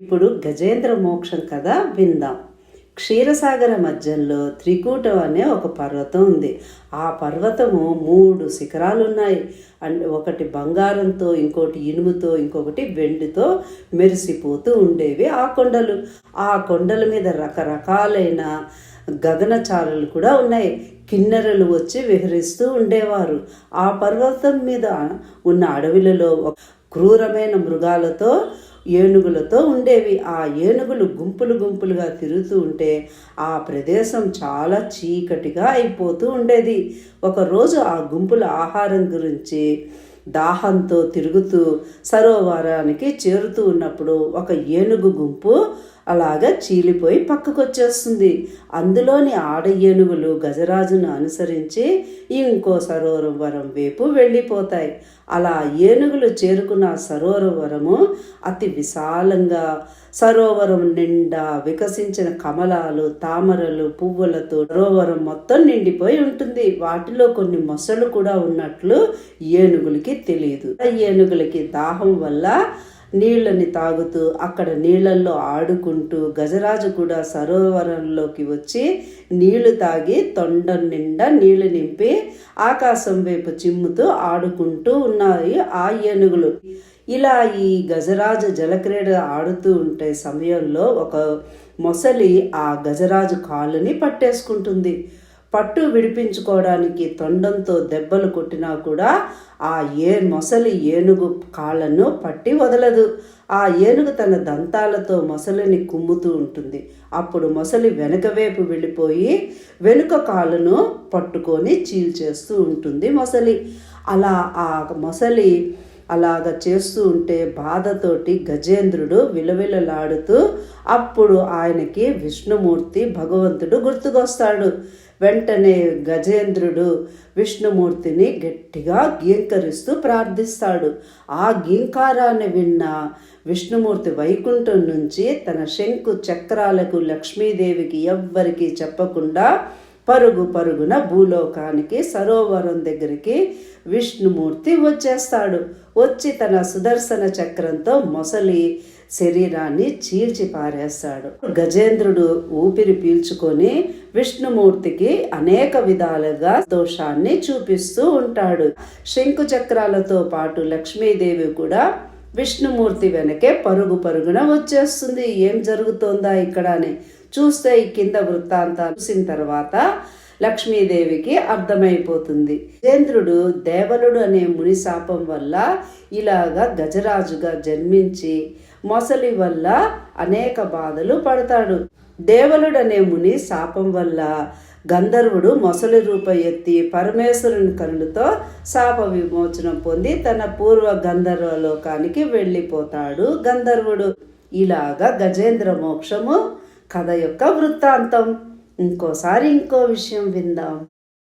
ఇప్పుడు గజేంద్ర మోక్షం కథ విందాం. క్షీరసాగర మధ్యంలో త్రికూటం అనే ఒక పర్వతం ఉంది. ఆ పర్వతము మూడు శిఖరాలు ఉన్నాయి అండ్ ఒకటి బంగారంతో ఇంకోటి ఇనుముతో ఇంకొకటి వెండితో మెరిసిపోతూ ఉండేవి ఆ కొండలు. ఆ కొండల మీద రకరకాలైన గగనచారులు కూడా ఉన్నాయి. కిన్నెరలు వచ్చి విహరిస్తూ ఉండేవారు. ఆ పర్వతం మీద ఉన్న అడవిలలో ఒక క్రూరమైన మృగాలతో ఏనుగులతో ఉండేవి. ఆ ఏనుగులు గుంపులు గుంపులుగా తిరుగుతూ ఉంటే ఆ ప్రదేశం చాలా చీకటిగా అయిపోతూ ఉండేది. ఒకరోజు ఆ గుంపుల ఆహారం గురించి దాహంతో తిరుగుతూ సరోవరానికి చేరుతూ ఉన్నప్పుడు ఒక ఏనుగు గుంపు అలాగా చీలిపోయి పక్కకు వచ్చేస్తుంది అందులోని ఆడ ఏనుగులు గజరాజును అనుసరించి ఇంకో సరోవరం వైపు వెళ్ళిపోతాయి. అలా ఏనుగులు చేరుకున్న సరోవరము అతి విశాలంగా సరోవరం నిండా వికసించిన కమలాలు తామరలు పువ్వులతో సరోవరం మొత్తం నిండిపోయి ఉంటుంది. వాటిలో కొన్ని మొసళ్ళు కూడా ఉన్నట్లు ఏనుగులకి తెలియదు. ఏనుగులకి దాహం వల్ల నీళ్ళని తాగుతూ అక్కడ నీళ్ళల్లో ఆడుకుంటూ గజరాజు కూడా సరోవరంలోకి వచ్చి నీళ్ళు తాగి తొండ నిండా నీళ్ళు నింపి ఆకాశం వైపు చిమ్ముతూ ఆడుకుంటూ ఉన్నాయి ఆ ఏనుగులు. ఇలా ఈ గజరాజు జలక్రీడ ఆడుతూ ఉంటే సమయంలో ఒక మొసలి ఆ గజరాజు కాలుని పట్టేసుకుంటుంది. పట్టు విడిపించుకోవడానికి తొండంతో దెబ్బలు కొట్టినా కూడా ఆ ఏ మొసలి ఏనుగు కాళ్ళను పట్టి వదలదు. ఆ ఏనుగు తన దంతాలతో మొసలిని కుమ్ముతూ ఉంటుంది. అప్పుడు మొసలి వెనుక వైపు వెళ్ళిపోయి వెనుక కాళ్ళను పట్టుకొని చీల్చేస్తూ ఉంటుంది మొసలి. అలా ఆ మొసలి అలాగ చేస్తూ ఉంటే బాధతోటి గజేంద్రుడు విలవిలలాడుతూ అప్పుడు ఆయనకి విష్ణుమూర్తి భగవంతుడు గుర్తుకొస్తాడు. వెంటనే గజేంద్రుడు విష్ణుమూర్తిని గట్టిగా గీంకరిస్తూ ప్రార్థిస్తాడు. ఆ గీంకారాన్ని విన్న విష్ణుమూర్తి వైకుంఠం నుంచి తన శంకు చక్రాలకు లక్ష్మీదేవికి ఎవ్వరికీ చెప్పకుండా పరుగు పరుగున భూలోకానికి సరోవరం దగ్గరికి విష్ణుమూర్తి వచ్చేస్తాడు. వచ్చి తన సుదర్శన చక్రంతో మొసలి శరీరాన్ని చీల్చి పారేస్తాడు. గజేంద్రుడు ఊపిరి పీల్చుకొని విష్ణుమూర్తికి అనేక విధాలుగా దోషాన్ని చూపిస్తూ ఉంటాడు. శంకు చక్రాలతో పాటు లక్ష్మీదేవి కూడా విష్ణుమూర్తి వెనకే పరుగు పరుగున వచ్చేస్తుంది. ఏం జరుగుతోందా ఇక్కడ అని చూస్తే ఈ కింద వృత్తాంతాలు చూసిన తర్వాత లక్ష్మీదేవికి అర్థమైపోతుంది. గజేంద్రుడు దేవలుడు అనే ముని శాపం వల్ల ఇలాగా గజరాజుగా జన్మించి మొసలి వల్ల అనేక బాధలు పడతాడు. దేవలుడు అనే ముని శాపం వల్ల గంధర్వుడు మొసలి రూప ఎత్తి పరమేశ్వరుని కనులతో శాప విమోచనం పొంది తన పూర్వ గంధర్వ లోకానికి వెళ్ళిపోతాడు గంధర్వుడు. ఇలాగా గజేంద్ర మోక్షము కథ యొక్క వృత్తాంతం. ఇంకోసారి ఇంకో విషయం విందాం.